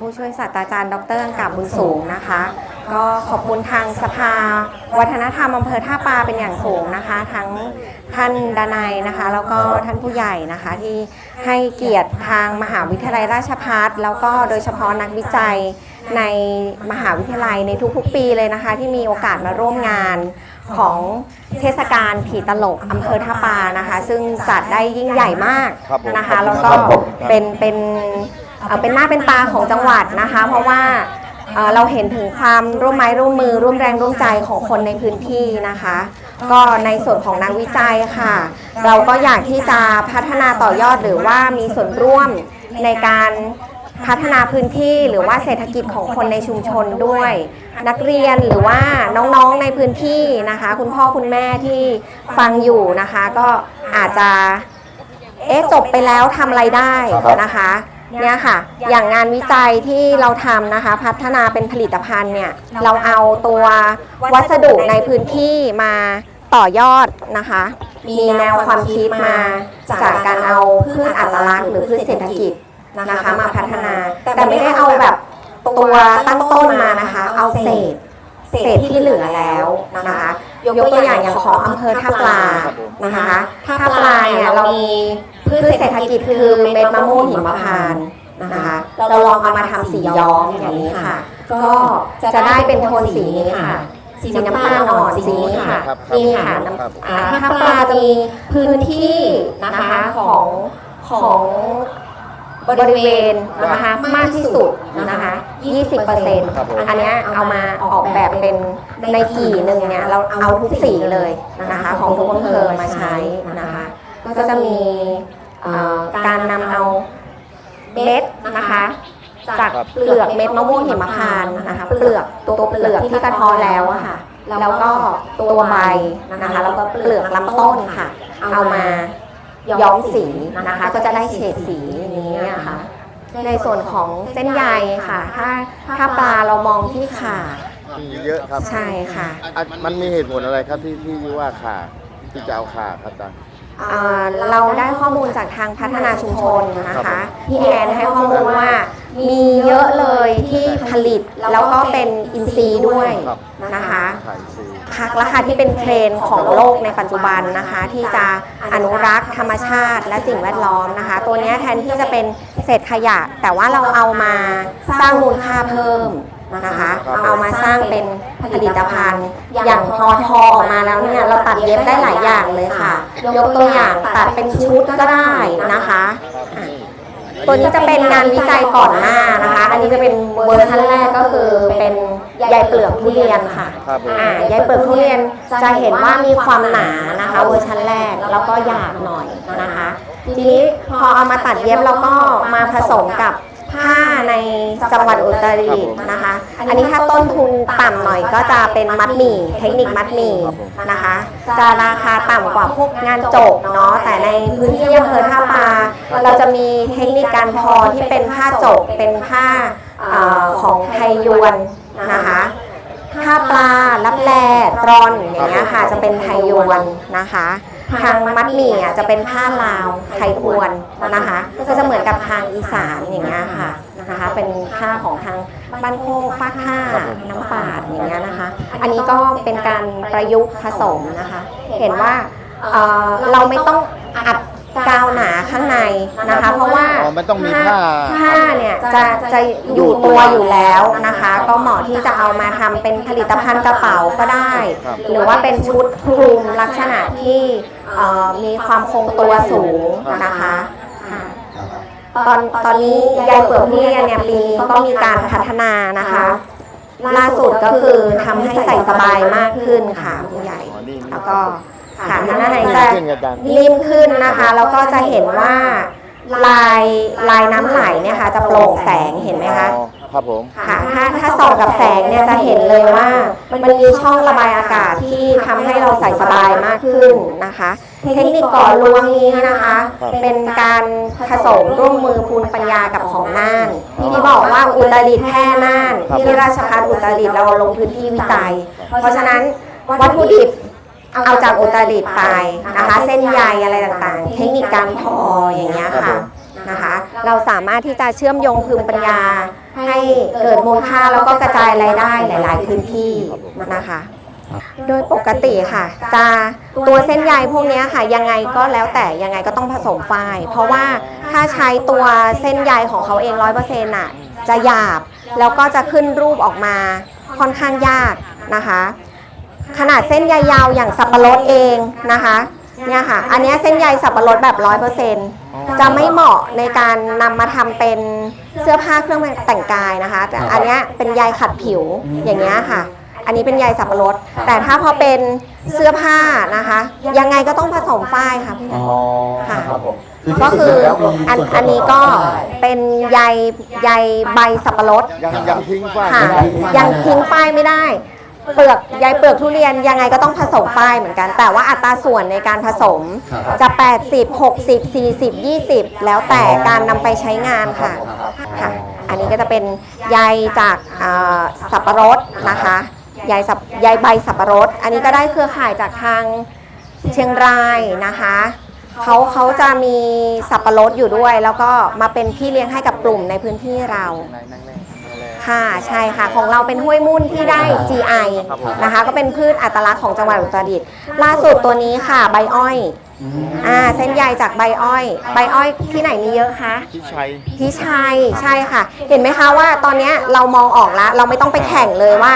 ผู้ช่วยศาสตราจารย์ ดรอังกาบบุญสูงนะคะ ก็ขอบคุณทางสภา วัฒนธรรมอำเภอท่าปลาเป็นอย่างสูงนะคะ ทั้งท่านดนัยนะคะ แล้วก็ท่านผู้ใหญ่นะคะที่ให้เกียรติทางมหาวิทยาลัยราชภัฏแล้วก็โดยเฉพาะนักวิจัยในมหาวิทยาลัยในทุกๆปีเลยนะคะ ที่มีโอกาสมาร่วมงานของเทศกาลผีตลกอำเภอท่าปานะคะ ซึ่งจัดได้ยิ่งใหญ่มากครับผมนะคะ แล้วก็ครับผมเป็นเป็น เป็นหน้าเป็นตาของจังหวัดนะคะ เพราะว่าเอ่อเราเห็นถึงความร่วมไม้ร่วมมือ ร่วมแรงร่วมใจของคนในพื้นที่นะคะ ก็ในส่วนของนักวิจัยค่ะ เราก็อยากที่จะพัฒนาต่อยอดหรือว่ามีส่วนร่วมในการพัฒนาพื้นที่หรือว่าเศรษฐกิจของคนในชุมชนด้วย นักเรียนหรือว่าน้องๆในพื้นที่นะคะ คุณพ่อคุณแม่ที่ฟังอยู่นะคะ ก็อาจจะเอ๊ะจบไปแล้วทำอะไรได้นะคะ เนี่ยค่ะ อย่างงานวิจัยที่เราทำนะคะ พัฒนาเป็นผลิตภัณฑ์เนี่ย เราเอาตัววัสดุในพื้นที่มาต่อยอดนะคะ มีแนวความคิดมาจากการเอาพืชอัตลักษณ์หรือพืชเศรษฐกิจนะคะมาพัฒนา แต่ไม่ได้เอาแบบตัวตั้งต้นมานะคะ เอาเศษ เศษที่เหลือแล้วนะคะ ยกตัวอย่างอย่างของอำเภอท่าปลานะคะท่าปลาเนี่ยเรามีพืชเศรษฐกิจคือเม็ดมะม่วงหิมพานต์นะคะเราลองเอามาทำสีย้อมอย่างนี้ค่ะ ก็จะได้เป็นโทนสีนี้ค่ะสีน้ำตาลอ่อนสีนี้ค่ะครับนี่ค่ะน้ำอ่าท่าปลาจะมีพื้นที่นะคะของของ บริเวณนะคะมากที่สุดนะคะ20%ครับผมอันเนี้ยเอามาออกแบบเป็นในกี่หนึ่งเนี่ยเราเอาทุกสีเลยนะคะของทุกอำเภอมาใช้นะคะก็จะมีเอ่อการนำเอาเม็ดนะคะจากเปลือกเม็ดมะม่วงหิมพานต์นะคะเปลือกตัวเปลือกที่กระเท้อแล้วอะค่ะแล้วก็ตัวใบนะคะแล้วก็เปลือกลำต้นค่ะ เอามาย้อมสีนะคะ ก็จะได้เฉดสีอย่าง นี้นะคะในส่วนของเส้นใยค่ะ ถ้าถ้าปลาเรามองที่ขามีเยอะครับใช่ค่ะ อะมันมีเหตุผลอะไรครับที่ที่ว่าขาที่จะเอาขาครับอาจารย์ อ่าเราได้ข้อมูลจากทางพัฒนาชุมชนนะคะพี่แอนให้ข้อมูลว่า มีเยอะเลยที่ผลิตแล้วก็เป็นอินทรีย์ด้วยครับนะคะขายซีพักราคาที่เป็นเทรนด์ของโลกในปัจจุบันนะคะ ที่จะอนุรักษ์ธรรมชาติและสิ่งแวดล้อมนะคะ ตัวเนี้ยแทนที่จะเป็นเศษขยะ แต่ว่าเราเอามาสร้างมูลค่าเพิ่มนะคะ เอามาสร้างเป็นผลิตภัณฑ์ อย่างพอทอออกมาแล้วเนี่ยเราตัดเย็บได้หลายอย่างเลยค่ะ ยกตัวอย่างตัดเป็นชุดก็ได้นะคะอะ ตัวนี้จะเป็นงานวิจัยก่อนหน้านะคะ อันนี้จะเป็นเวอร์ชันแรกก็คือเป็นใยเปลือกทุเรียนค่ะครับผม อ่าใยเปลือกทุเรียนจะเห็นว่ามีความหนานะคะเวอร์ชันแรกแล้วก็หยาบหน่อยนะคะ ทีนี้พอเอามาตัดเย็บเราก็มาผสมกับ ผ้าในจังหวัดอุตรดิตถ์นะคะ อันนี้ถ้าต้นทุนต่ำหน่อยก็จะเป็นมัดหมี่เทคนิคมัดหมี่นะคะ จะราคาต่ำกว่าพวกงานโจบเนาะแต่ในพื้นที่อำเภอท่าปลาเราจะมีเทคนิคการทอที่เป็นผ้าโจบเป็นผ้าของไทยยวนนะคะถ้าปลาลับแลตรอนอย่างเงี้ยค่ะจะเป็นไทยยวนนะคะ ทางมัดหมี่อะจะเป็นผ้าลาวไทยพวนนะคะ ก็จะเหมือนกับทางอีสานอย่างเงี้ยค่ะนะคะ เป็นผ้าของทางบ้านโคกฟ้าค่าน้ำปาดอย่างเงี้ยนะคะ อันนี้ก็เป็นการประยุกต์ผสมนะคะ เห็นว่าเอ่อเราไม่ต้องอัด กาวหนาข้างในนะคะ เพราะว่าอ๋อมันต้องมีผ้า ผ้าเนี่ยจะจะอยู่ตัวอยู่แล้วนะคะ ก็เหมาะที่จะเอามาทำเป็นผลิตภัณฑ์กระเป๋าก็ได้ ครับ หรือว่าเป็นชุดคลุมลักษณะที่เอ่อมีความคงตัวสูงนะคะค่ะ ตอนตอนนี้ยายเปลือกทุเรียนเนี่ยปีนี้ก็มีการพัฒนานะคะ ล่าสุดก็คือทำให้ใส่สบายมากขึ้นค่ะผู้ใหญ่อ๋อนี่ แล้วก็ ขาข้างในจะขึ้นอาจารย์นิ่มขึ้นนะคะแล้วก็จะเห็นว่าลายลายน้ำไหลเนี่ยค่ะ จะโปร่งแสงเห็นไหมคะอ๋อครับผมค่ะถ้าถ้าส่องกับแสงเนี่ยจะเห็นเลยว่า มันมีช่องระบายอากาศที่ทำให้เราใส่สบายมากขึ้นนะคะ เทคนิคก่อลวงนี้นะคะครับเป็นการผสมร่วมมือภูมิปัญญากับของน่านที่บอกว่าอุตรดิตถ์แพร่น่านครับที่ราชภัฏอุตรดิตถ์เราลงพื้นที่วิจัย เพราะฉะนั้นวัตถุดิบ เอาจากอุตรดิตถ์ไปนะคะ เส้นใยอะไรต่างๆ เทคนิคการทออย่างเงี้ยค่ะนะคะ เราสามารถที่จะเชื่อมโยงภูมิปัญญา ให้เกิดมูลค่าแล้วก็กระจายรายได้หลาย ๆ พื้นที่นะคะ โดยปกติค่ะ จะตัวเส้นใยพวกเนี้ยค่ะ ยังไงก็แล้วแต่ยังไงก็ต้องผสมฝ้ายเพราะว่าถ้าใช้ตัวเส้นใยของเขาเองร้อยเปอร์เซ็นต์อะจะหยาบแล้วก็จะขึ้นรูปออกมาค่อนข้างยากนะคะ ขนาดเส้นใยยาวอย่างสับปะรดเองนะคะเนี่ยค่ะ อันเนี้ยเส้นใยสับปะรดแบบร้อยเปอร์เซ็นต์จะไม่เหมาะในการนำมาทำเป็นเสื้อผ้าเครื่องแต่งกายนะคะ แต่อันเนี้ยเป็นใยขัดผิวอย่างเงี้ยค่ะ อันนี้เป็นใยสับปะรด แต่ถ้าพอเป็นเสื้อผ้านะคะ ยังไงก็ต้องผสมฝ้ายค่ะอ๋อค่ะครับผมก็คืออันส่วอันนี้ก็เป็นใยใยใบสับปะรดยังยังทิ้งฝ้ายค่ะไม่ได้ยังทิ้งฝ้ายไม่ได้ เปลือกใยเปลือกทุเรียนยังไงก็ต้องผสมฝ้ายเหมือนกัน แต่ว่าอัตราส่วนในการผสมครับ จะ 80 60 40 20 แล้วแต่การนำไปใช้งานค่ะค่ะ อันนี้ก็จะเป็นใยจากอ่าสับปะรดนะคะใยสับใยใบสับปะรด อันนี้ก็ได้เครือข่ายจากทางเชียงรายนะคะเขาเขาจะมีสับปะรดอยู่ด้วย แล้วก็มาเป็นพี่เลี้ยงให้กับกลุ่มในพื้นที่เรา ค่ะใช่ค่ะ ของเราเป็นห้วยมุ่นที่ได้ GI นะคะ ก็เป็นพืชอัตลักษณ์ของจังหวัดอุตรดิตถ์ล่าสุดตัวนี้ค่ะใบอ้อยอืมอ่าเส้นใยจากใบอ้อย ใบอ้อยที่ไหนมีเยอะคะพี่ชัยพี่ชัยใช่ค่ะ เห็นไหมคะว่าตอนเนี้ยเรามองออกแล้วเราไม่ต้องไปแข่งเลยว่า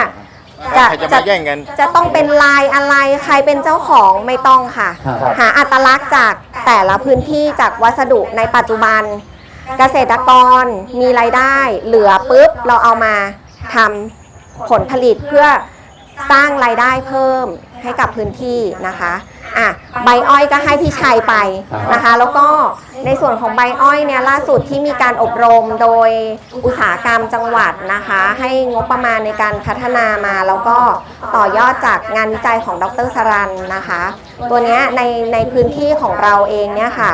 ใครจะมาแย่งกันจะต้องเป็นลายอะไรใครเป็นเจ้าของไม่ต้องค่ะครับหาอัตลักษณ์จากแต่ละพื้นที่จากวัสดุในปัจจุบัน เกษตรกรมีรายได้เหลือปุ๊บเราเอามาทำผลผลิตเพื่อสร้างรายได้เพิ่มให้กับพื้นที่นะคะอะใบอ้อยก็ให้พี่ชัยไปนะคะ แล้วก็ในส่วนของใบอ้อยเนี่ยล่าสุดที่มีการอบรมโดยอุตสาหกรรมจังหวัดนะคะ ให้งบประมาณในการพัฒนามา แล้วก็ต่อยอดจากงานวิจัยของดรสรันนะคะ ตัวเนี้ยในในพื้นที่ของเราเองเนี่ยค่ะ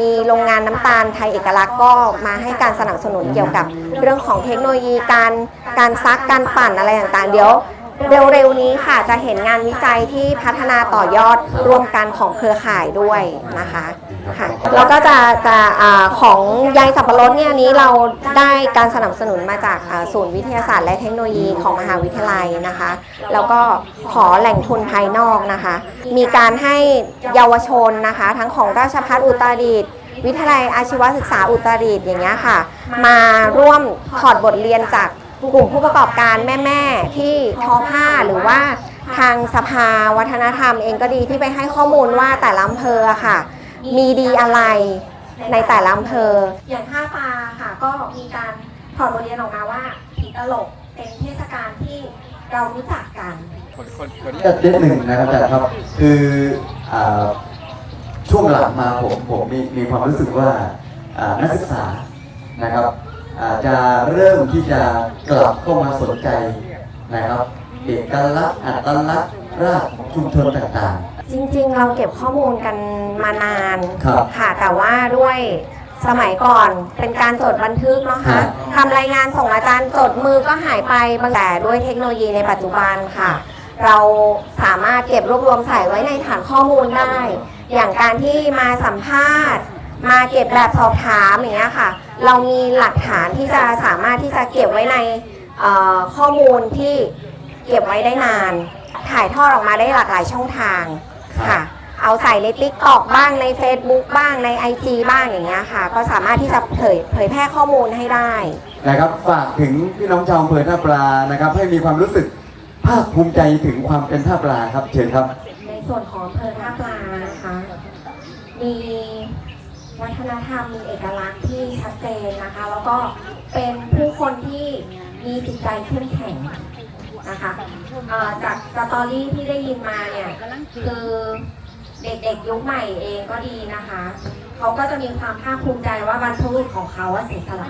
มีโรงงานน้ำตาลไทยเอกลักษณ์ก็มาให้การสนับสนุนเกี่ยวกับเรื่องของเทคโนโลยีการการซักการปั่นอะไรต่างๆ เดี๋ยว เร็วๆนี้ค่ะจะเห็นงานวิจัยที่พัฒนาต่อยอดร่วมกันของเครือข่ายด้วยนะคะค่ะแล้วก็จะจะอาของใยสับปะรดเนี่ยนี้เราได้การสนับสนุนมาจากอ่าศูนย์วิทยาศาสตร์และเทคโนโลยีของมหาวิทยาลัยนะคะ แล้วก็ขอแหล่งทุนภายนอกนะคะ มีการให้เยาวชนนะคะ ทั้งของราชภัฏอุตรดิตถ์วิทยาลัยอาชีวศึกษาอุตรดิตถ์อย่างเงี้ยค่ะ มาร่วมถอดบทเรียนจาก กลุ่มผู้ประกอบการแม่ๆที่ทอผ้าหรือว่าทางสภาวัฒนธรรมเองก็ดีที่ไปให้ข้อมูลว่าแต่ละอำเภออะค่ะ มีดีอะไรในแต่ละอำเภอ อย่างท่าปลาค่ะก็มีการถอดบทเรียนออกมาว่าผีตลกเป็นเทศกาลที่เรารู้จักกันก็นิดหนึ่งนะครับอาจารย์ครับคืออ่าช่วงหลังมาผมผมมีมีความรู้สึกว่าอ่านักศึกษานะครับอา จจะเริ่มที่จะกลับเข้ามาสนใจนะครับเอกลักษณ์อัตลักษณ์รากของชุมชนต่าง จริงๆ เราเก็บข้อมูลกันมานานครับค่ะแต่ว่าด้วยสมัยก่อนเป็นการจดบันทึกเนาะครัคะบทำรายงานส่งอาจารย์จดมือก็หายไปบางแต่ด้วยเทคโนโลยีในปัจจุบันค่ะ เราสามารถเก็บรวบรวมใส่ไว้ในฐานข้อมูลได้ อย่างการที่มาสัมภาษณ์ มาเก็บแบบสอบถามอย่างเงี้ยค่ะ เรามีหลักฐานที่จะสามารถที่จะเก็บไว้ในเอ่อข้อมูลที่เก็บไว้ได้นาน ถ่ายทอดออกมาได้หลากหลายช่องทางค่ะ เอาใส่ใน t ิ k t o k บ้างใน Facebook บ้างใน IG บ้างอย่างเงี้ยค่ะ ก็สามารถที่จะเผยเผยแพร่ข้อมูลให้ได้ๆนะครับฝากถึงพี่น้องชาวอำเภอท่าปลานะครับ ให้มีความรู้สึกภาคภูมิใจถึงความเป็นท่าปลาครับเชิญครับ ในส่วนของอำเภอท่าปลานะคะ มี วัฒนธรรมมีเอกลักษณ์ที่ชัดเจนนะคะ แล้วก็เป็นผู้คนที่มีจิตใจเข้มแข็งนะคะจากสตอรี่ที่ได้ยินมาเนี่ยคือเด็กๆยุคใหม่เองก็ดีนะคะ เขาก็จะมีความภาคภูมิใจว่าบรรพบุรุษของเขาว่าเสียสละ